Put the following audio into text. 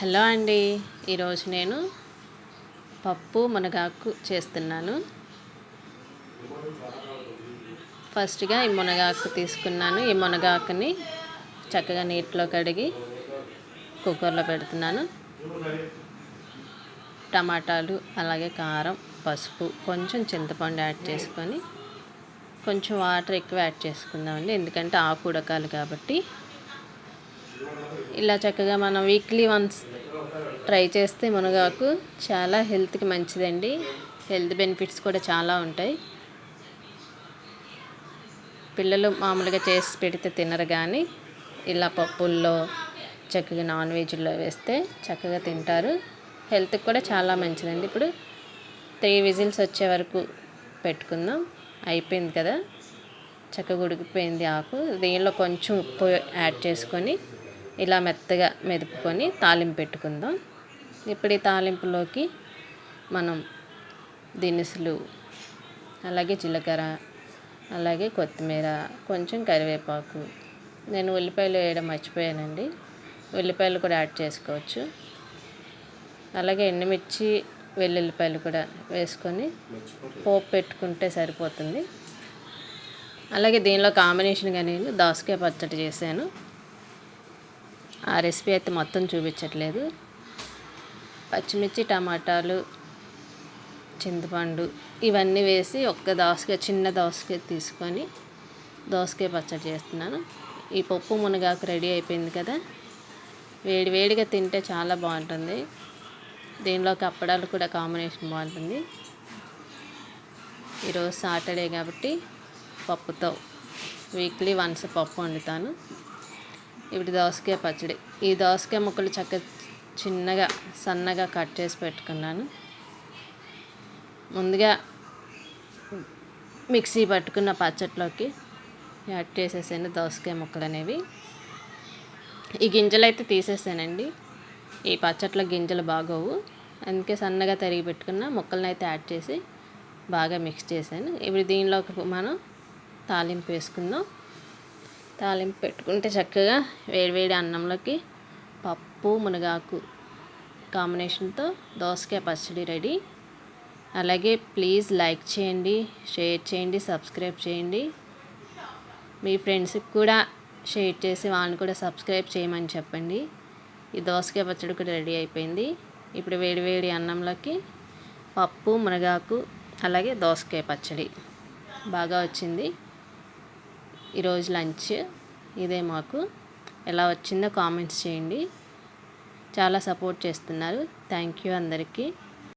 Hello అండి. ఈరోజు నేను పప్పు మునగాకు చేస్తున్నాను. ఫస్ట్గా ఈ మునగాకు తీసుకున్నాను. ఈ మునగాకుని చక్కగా నీటిలో కడిగి కుక్కర్లో పెడుతున్నాను. టమాటాలు అలాగే కారం పసుపు కొంచెం చింతపండు యాడ్ చేసుకొని కొంచెం వాటర్ ఎక్కువ యాడ్ చేసుకుందామండి. ఎందుకంటే ఆకు ఉడకాలి కాబట్టి ఇలా చక్కగా మనం వీక్లీ వన్స్ ట్రై చేస్తే మునగాకు చాలా హెల్త్కి మంచిదండి. హెల్త్ బెనిఫిట్స్ కూడా చాలా ఉంటాయి. పిల్లలు మామూలుగా చేసి పెడితే తినరు కానీ ఇలా పప్పుల్లో చక్కగా నాన్ వెజ్లో వేస్తే చక్కగా తింటారు. హెల్త్కి కూడా చాలా మంచిదండి. ఇప్పుడు త్రీ విజిల్స్ వచ్చే వరకు పెట్టుకుందాం. అయిపోయింది కదా. చక్కగా ఉడికిపోయింది ఆకు. దీనిలో కొంచెం ఉప్పు యాడ్ చేసుకొని ఇలా మెత్తగా మెదుపుకొని తాలింపు పెట్టుకుందాం. ఇప్పుడు ఈ తాలింపులోకి మనం దినుసులు అలాగే జీలకర్ర అలాగే కొత్తిమీర కొంచెం కరివేపాకు. నేను ఉల్లిపాయలు వేయడం మర్చిపోయానండి. ఉల్లిపాయలు కూడా యాడ్ చేసుకోవచ్చు. అలాగే ఎండుమిర్చి వెల్లుల్లిపాయలు కూడా వేసుకొని పోపు పెట్టుకుంటే సరిపోతుంది. అలాగే దీనిలో కాంబినేషన్గా నేను దోసకాయ పచ్చడి చేశాను. ఆ రెసిపీ అయితే మొత్తం చూపించట్లేదు. పచ్చిమిర్చి టమాటాలు చింతపండు ఇవన్నీ వేసి ఒక్క దోసకాయ చిన్న దోసకాయ తీసుకొని దోసకాయ పచ్చడి చేస్తున్నాను. ఈ పప్పు మునగాకు రెడీ అయిపోయింది కదా. వేడి వేడిగా తింటే చాలా బాగుంటుంది. దీనిలోకి అప్పడాలు కూడా కాంబినేషన్ బాగుంటుంది. ఈరోజు సాటర్డే కాబట్టి పప్పుతో వీక్లీ వన్స్ పప్పు వండుతాను. ఇప్పుడు దోసకాయ పచ్చడి. ఈ దోసకాయ ముక్కలు చక్క చిన్నగా సన్నగా కట్ చేసి పెట్టుకున్నాను. ముందుగా మిక్సీ పట్టుకున్న పచ్చట్లోకి యాడ్ చేసేసాను దోసకాయ ముక్కలు అనేవి. ఈ గింజలు అయితే తీసేసానండి. ఈ పచ్చట్లో గింజలు బాగోవు. అందుకే సన్నగా తరిగి పెట్టుకున్న ముక్కలను అయితే యాడ్ చేసి బాగా మిక్స్ చేశాను. ఇప్పుడు దీనిలోకి మనం తాలింపు వేసుకుందాం. తాలింపు పెట్టుకుంటే చక్కగా వేడివేడి అన్నంలోకి పప్పు మునగాకు కాంబినేషన్తో దోసకాయ పచ్చడి రెడీ. అలాగే ప్లీజ్ లైక్ చేయండి షేర్ చేయండి సబ్స్క్రైబ్ చేయండి. మీ ఫ్రెండ్స్కి కూడా షేర్ చేసి వాళ్ళని కూడా సబ్స్క్రైబ్ చేయమని చెప్పండి. ఈ దోసకాయ పచ్చడి కూడా రెడీ అయిపోయింది. ఇప్పుడు వేడివేడి అన్నంలోకి పప్పు మునగాకు అలాగే దోసకాయ పచ్చడి బాగా వచ్చింది. ఈరోజు లంచ్ ఇదే మాకు. ఎలా వచ్చిందో కామెంట్స్ చేయండి. చాలా సపోర్ట్ చేస్తున్నారు. థ్యాంక్ యూ అందరికీ.